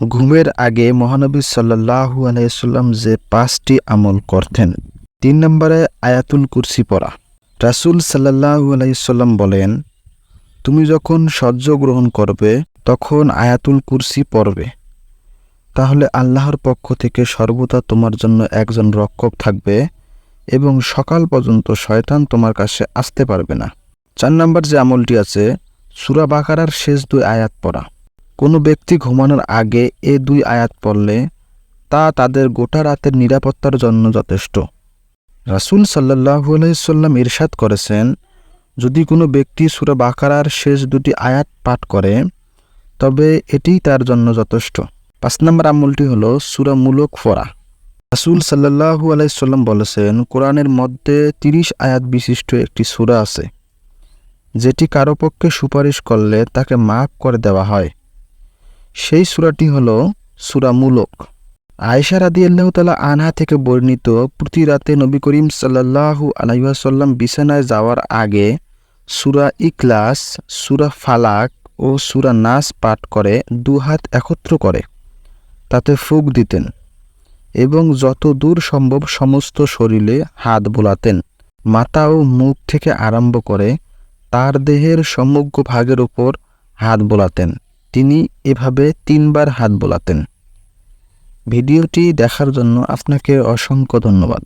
ঘুমের আগে মহানবী সাল্লাহু আলাইসাল্লাম যে পাঁচটি আমল করতেন, তিন নম্বরে আয়াতুল কুরসি পড়া। রাসুল সাল্লাহু আলাইসাল্লাম বলেন, তুমি যখন সহ্য গ্রহণ করবে, তখন আয়াতুল কুরসি পড়বে। তাহলে আল্লাহর পক্ষ থেকে সর্বদা তোমার জন্য একজন রক্ষক থাকবে এবং সকাল পর্যন্ত শয়তান তোমার কাছে আসতে পারবে না। চার নম্বর যে আমলটি আছে, সুরা বাকারার শেষ দুই আয়াত পড়া। কোনো ব্যক্তি ঘুমানোর আগে এ দুই আয়াত পড়লে তা তাদের গোটা রাতের নিরাপত্তার জন্য যথেষ্ট। রাসুল সাল্লাহু আলাইসাল্লাম ইরশাদ করেছেন, যদি কোনো ব্যক্তি সুরা বাকারার শেষ দুটি আয়াত পাঠ করে, তবে এটিই তার জন্য যথেষ্ট। পাঁচ নম্বর আমলটি হলো সুরা মূলক ফরা। রাসুল সাল্লাহু আলাইসাল্লাম বলেছেন, কোরআনের মধ্যে তিরিশ আয়াত বিশিষ্ট একটি সুরা আছে, যেটি কারও পক্ষে সুপারিশ করলে তাকে মাফ করে দেওয়া হয়। সেই সুরাটি হল সুরা মূলক। আয়েশা রাদি আল্লাহ তালা আনহা থেকে বর্ণিত, প্রতি রাতে নবী করিম সাল্লাহু আলাইসাল্লাম বিছানায় যাওয়ার আগে সুরা ইকলাস সুরা ফালাক ও সুরা নাস পাঠ করে দুহাত একত্র করে, তাতে ফুক দিতেন এবং যত দূর সম্ভব সমস্ত শরীরে হাত বোলাতেন, মাথা ও মুখ থেকে আরম্ভ করে তার দেহের সমগ্র ভাগের উপর হাত বোলাতেন। তিনি এভাবে তিনবার হাত বোলাতেন। ভিডিওটি দেখার জন্য আপনাকে অসংখ্য ধন্যবাদ।